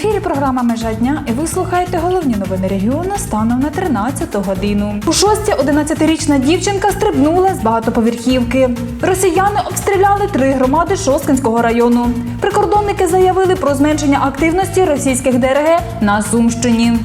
ефірі програма Межа дня і ви слухаєте головні новини регіону станом на 13 годину. У шості 11-річна дівчинка стрибнула з багатоповерхівки. Росіяни обстріляли три громади Шосткинського району. Прикордонники заявили про зменшення активності російських ДРГ на Сумщині.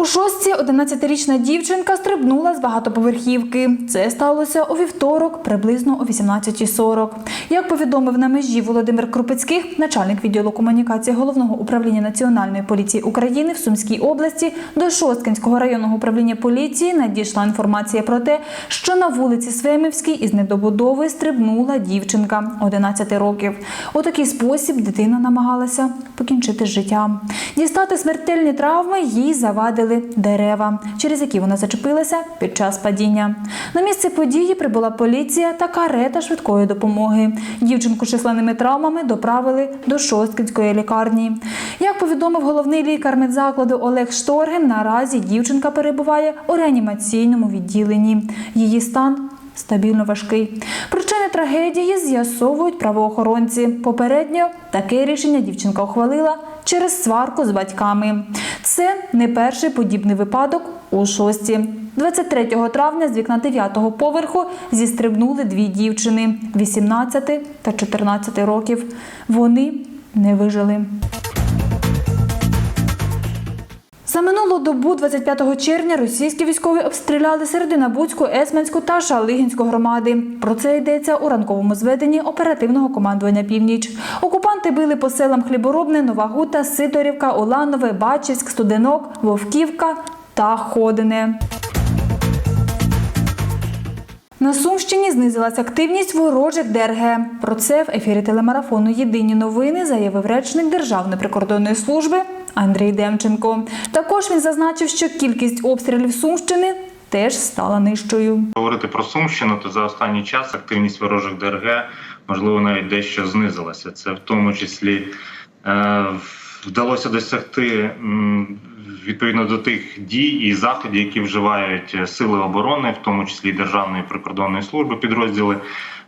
У шостці 11-річна дівчинка стрибнула з багатоповерхівки. Це сталося у вівторок, приблизно о 18.40. Як повідомив на межі Володимир Крупецьких, начальник відділу комунікації головного управління Національної поліції України в Сумській області, до Шосткинського районного управління поліції надійшла інформація про те, що на вулиці Свемівській із недобудови стрибнула дівчинка 11 років. У такий спосіб дитина намагалася покінчити з життям. Дістати смертельні травми їй завадили дерева, через які вона зачепилася під час падіння. На місце події прибула поліція та карета швидкої допомоги. Дівчинку з численними травмами доправили до Шосткинської лікарні. Як повідомив головний лікар медзакладу Олег Шторгем, наразі дівчинка перебуває у реанімаційному відділенні. Її стан стабільно важкий. Причини трагедії з'ясовують правоохоронці. Попередньо таке рішення дівчинка ухвалила через сварку з батьками. Це не перший подібний випадок у шості. 23 травня з вікна 9-го поверху зістрибнули дві дівчини 18 та 14 років. Вони не вижили. За минулу добу, 25 червня, російські військові обстріляли Серединабудську, Есменську та Шалигінську громади. Про це йдеться у ранковому зведенні оперативного командування Північ. Окупанти били по селам Хліборобне, Нова Гута, Сидорівка, Уланове, Бачівськ, Студенок, Вовківка та Ходине. На Сумщині знизилась активність ворожих ДРГ. Про це в ефірі телемарафону Єдині новини заявив речник Державної прикордонної служби Андрій Демченко. Також він зазначив, що кількість обстрілів Сумщини теж стала нижчою. Говорити про Сумщину, то за останній час активність ворожих ДРГ можливо навіть дещо знизилася. Це в тому числі е, вдалося досягти відповідно до тих дій і заходів, які вживають сили оборони, в тому числі Державної прикордонної служби підрозділи.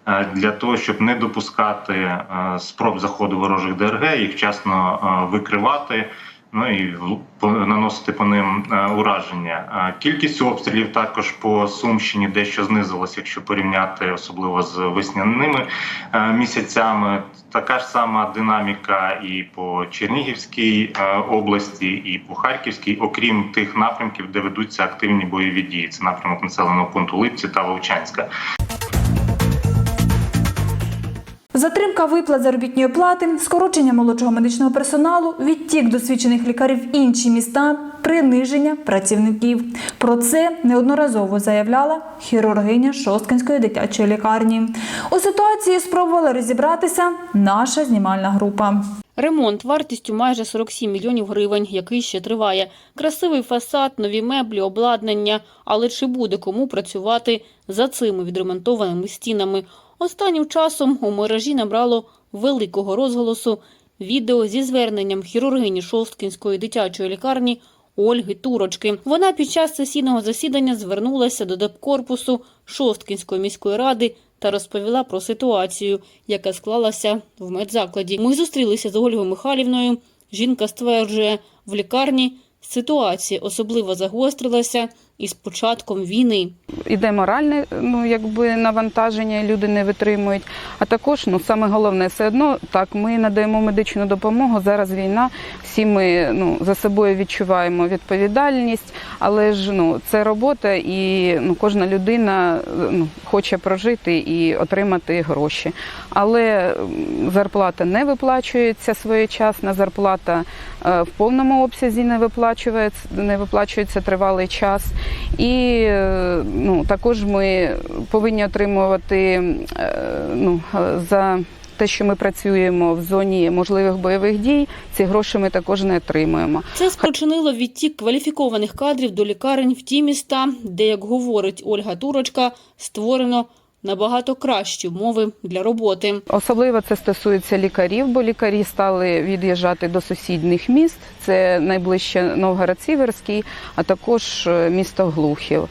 е, Для того щоб не допускати е, спроб заходу ворожих ДРГ, їх вчасно е, викривати, ну і наносити по ним е, ураження. Е, Кількість обстрілів також по Сумщині дещо знизилася, якщо порівняти особливо з весняними е, місяцями. Така ж сама динаміка і по Чернігівській області, і по Харківській, окрім тих напрямків, де ведуться активні бойові дії. Це напрямок населеного пункту Липці та Вовчанська. Затримка виплат заробітної плати, скорочення молодшого медичного персоналу, відтік досвідчених лікарів в інші міста, приниження працівників. Про це неодноразово заявляла хірургиня Шосткинської дитячої лікарні. У ситуації спробувала розібратися наша знімальна група. Ремонт вартістю майже 47 мільйонів гривень, який ще триває. Красивий фасад, нові меблі, обладнання. Але чи буде кому працювати за цими відремонтованими стінами? Останнім часом у мережі набрало великого розголосу відео зі зверненням хірургині Шосткінської дитячої лікарні Ольги Турочки. Вона під час сесійного засідання звернулася до депкорпусу Шосткінської міської ради та розповіла про ситуацію, яка склалася в медзакладі. Ми зустрілися з Ольгою Михайлівною. Жінка стверджує, в лікарні ситуація особливо загострилася із початком війни. іде моральне ну, якби навантаження, люди не витримують. А також, ну саме головне, все одно так, ми надаємо медичну допомогу. Зараз війна, всі ми ну, за собою відчуваємо відповідальність, але ж ну, це робота, і ну, кожна людина ну, хоче прожити і отримати гроші. Але зарплата не виплачується своєчасна, зарплата е, в повному обсязі не виплачується, не виплачується тривалий час. І е, ну, також ми повинні отримувати е, ну, за те, що ми працюємо в зоні можливих бойових дій, ці гроші ми також не отримуємо. Це спричинило відтік кваліфікованих кадрів до лікарень в ті міста, де, як говорить Ольга Турочка, створено набагато кращі умови для роботи. Особливо це стосується лікарів, бо лікарі стали від'їжджати до сусідніх міст. Це найближче Новгород-Сіверський, а також е, місто Глухів.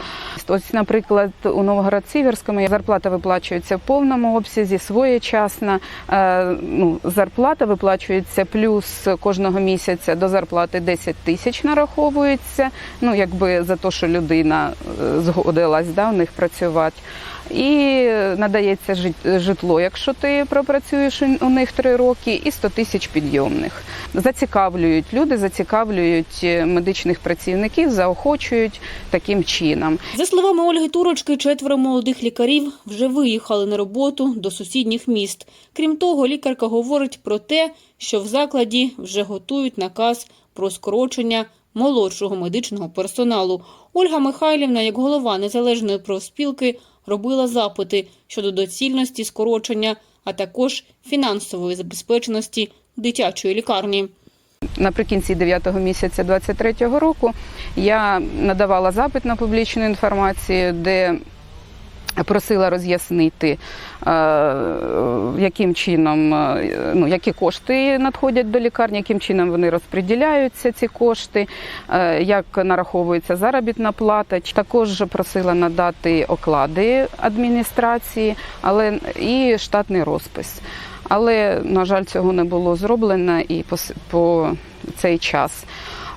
Ось, наприклад, у Новгород-Сіверському зарплата виплачується в повному обсязі, своєчасна. Е, Ну, зарплата виплачується плюс кожного місяця до зарплати 10 тисяч нараховується. Ну, якби за те, що людина е, згодилась да, у них працювати. І надається жит- житло, якщо ти пропрацюєш у- у них три роки, і 100 тисяч підйомних. Зацікавлюють люди, зацікавлюють е, медичних працівників, заохочують таким чином. За словами Ольги Турочки, четверо молодих лікарів вже виїхали на роботу до сусідніх міст. Крім того, лікарка говорить про те, що в закладі вже готують наказ про скорочення молодшого медичного персоналу. Ольга Михайлівна, як голова незалежної профспілки, робила запити щодо доцільності скорочення, а також фінансової забезпеченості дитячої лікарні. Наприкінці 9 місяця 23 року я надавала запит на публічну інформацію, де просила роз'яснити, е, яким чином, е, ну, які кошти надходять до лікарні, яким чином вони розподіляються, ці кошти, е, як нараховується заробітна плата. Також просила надати оклади адміністрації, але і штатний розпис. Але, на жаль, цього не було зроблено і по, по цей час.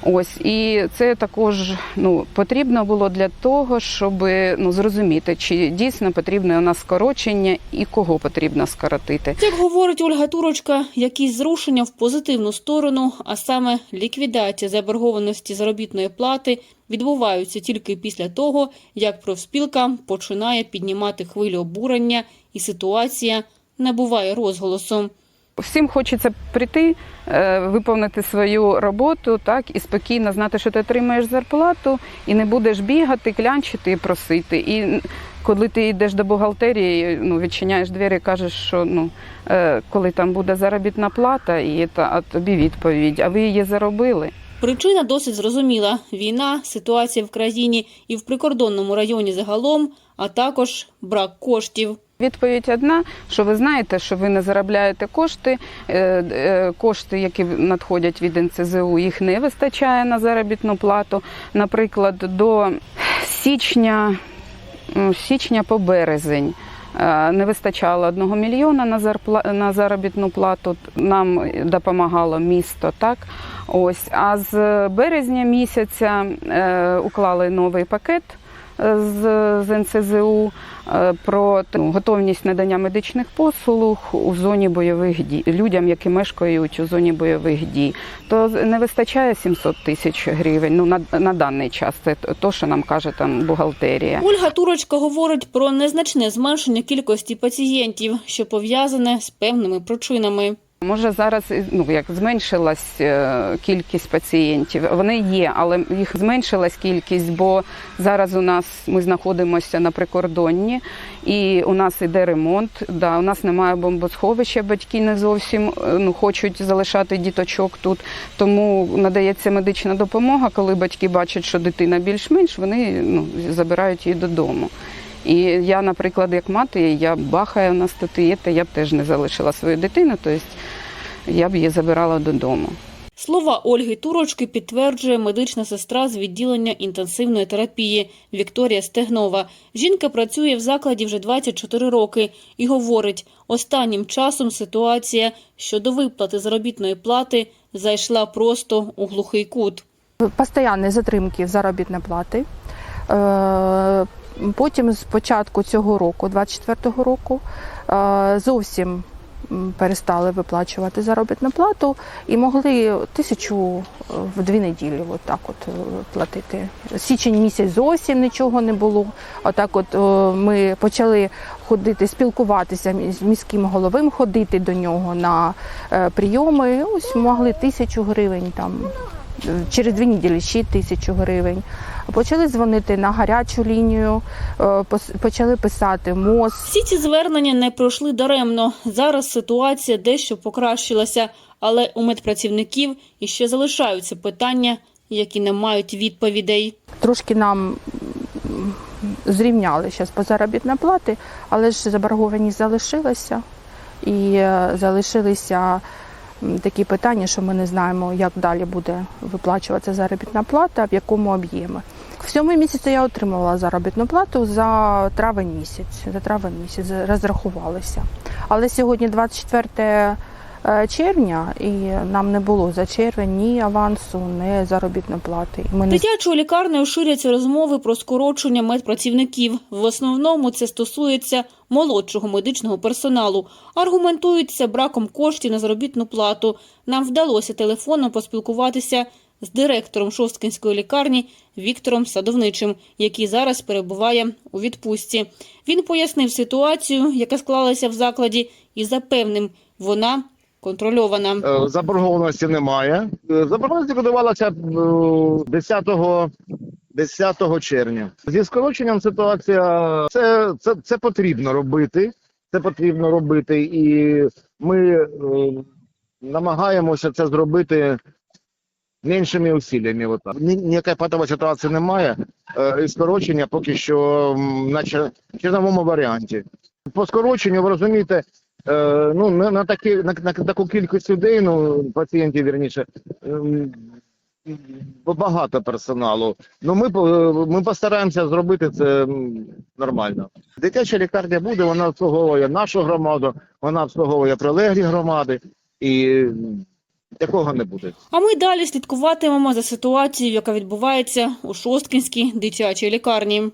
Ось і це також ну потрібно було для того, щоб ну зрозуміти, чи дійсно потрібне у нас скорочення і кого потрібно скоротити. Як говорить Ольга Турочка, якісь зрушення в позитивну сторону, а саме ліквідація заборгованості заробітної плати, відбуваються тільки після того, як профспілка починає піднімати хвилю обурення, і ситуація набуває розголосу. Всім хочеться прийти, е, виповнити свою роботу, так і спокійно знати, що ти отримаєш зарплату, і не будеш бігати, клянчити і просити. І коли ти йдеш до бухгалтерії, ну відчиняєш двері, кажеш, що ну е, коли там буде заробітна плата, і та, тобі відповідь, а ви її заробили. Причина досить зрозуміла: війна, ситуація в країні і в прикордонному районі загалом, а також брак коштів. Відповідь одна, що ви знаєте, що ви не заробляєте кошти. е, е, Кошти, які надходять від НЦЗУ, їх не вистачає на заробітну плату. Наприклад, до січня, січня по березень. е, Не вистачало одного мільйона на зарпла- на заробітну плату. Нам допомагало місто, так ось. А з березня місяця е, уклали новий пакет з, з НЦЗУ е, про ну, готовність надання медичних послуг у зоні бойових дій людям, які мешкають у зоні бойових дій. То не вистачає 700 тисяч гривень. Ну на, на даний час це то, що нам каже там бухгалтерія. Ольга Турочка говорить про незначне зменшення кількості пацієнтів, що пов'язане з певними причинами. Може зараз ну як зменшилась е, кількість пацієнтів. Вони є, але їх зменшилась кількість, бо зараз у нас ми знаходимося на прикордонні, і у нас іде ремонт. Да, у нас немає бомбосховища. Батьки не зовсім е, ну хочуть залишати діточок тут. Тому надається медична допомога. Коли батьки бачать, що дитина більш-менш, вони ну забирають її додому. І я, наприклад, як мати, я бахаю на статуєти, я б теж не залишила свою дитину, тобто я б її забирала додому. Слова Ольги Турочки підтверджує медична сестра з відділення інтенсивної терапії Вікторія Стегнова. Жінка працює в закладі вже 24 роки і говорить, останнім часом ситуація щодо виплати заробітної плати зайшла просто у глухий кут. Постоянні затримки заробітної плати. Потім з початку цього року, 24-го року, е, зовсім перестали виплачувати заробітну плату і могли тисячу е, в дві неділі от так от е, платити. Січень місяць зовсім нічого не було. Отак от ми почали ходити, спілкуватися з міським головим, ходити до нього на прийоми. Ось могли тисячу гривень там через дві неділі ще тисячу гривень. Почали дзвонити на гарячу лінію, е, почали писати МОЗ. Всі ці звернення не пройшли даремно. Зараз ситуація дещо покращилася, але у медпрацівників іще залишаються питання, які не мають відповідей. Трошки нам зрівняли зараз по заробітній плати, але ж заборгованість залишилася і е, залишилися такі питання, що ми не знаємо, як далі буде виплачуватися заробітна плата, в якому об'ємі. В сьомий місяці я отримувала заробітну плату за травень місяць. За травень місяць розрахувалися. Але сьогодні 24 е, червня, і нам не було за червень ні авансу, ні заробітної плати. Ми Дитячою лікарнею ширяться розмови про скорочення медпрацівників. В основному це стосується молодшого медичного персоналу. Аргументуються браком коштів на заробітну плату. Нам вдалося телефоном поспілкуватися з директором Шосткинської лікарні Віктором Садовничим, який зараз перебуває у відпустці. Він пояснив ситуацію, яка склалася в закладі, і запевнив, вона контрольована. Е, Заборгованості немає. Е, Заборгованість будувалася 10, 10 червня. Зі скороченням ситуація це, це, це потрібно робити. Це потрібно робити, і ми е, намагаємося це зробити меншими усиллями. Отак. Ні- Ніякої патової ситуації немає. І скорочення поки що на чер- черновому варіанті. По скороченню, ви розумієте, ну, на, на, такі, на, на таку кількість людей, ну, пацієнтів, вірніше, ем, багато персоналу. Ну, ми, по- ми постараємося зробити це нормально. Дитяча лікарня буде, вона обслуговує нашу громаду, вона обслуговує прилеглі громади, і такого не буде. А ми далі слідкуватимемо за ситуацією, яка відбувається у Шосткинській дитячій лікарні.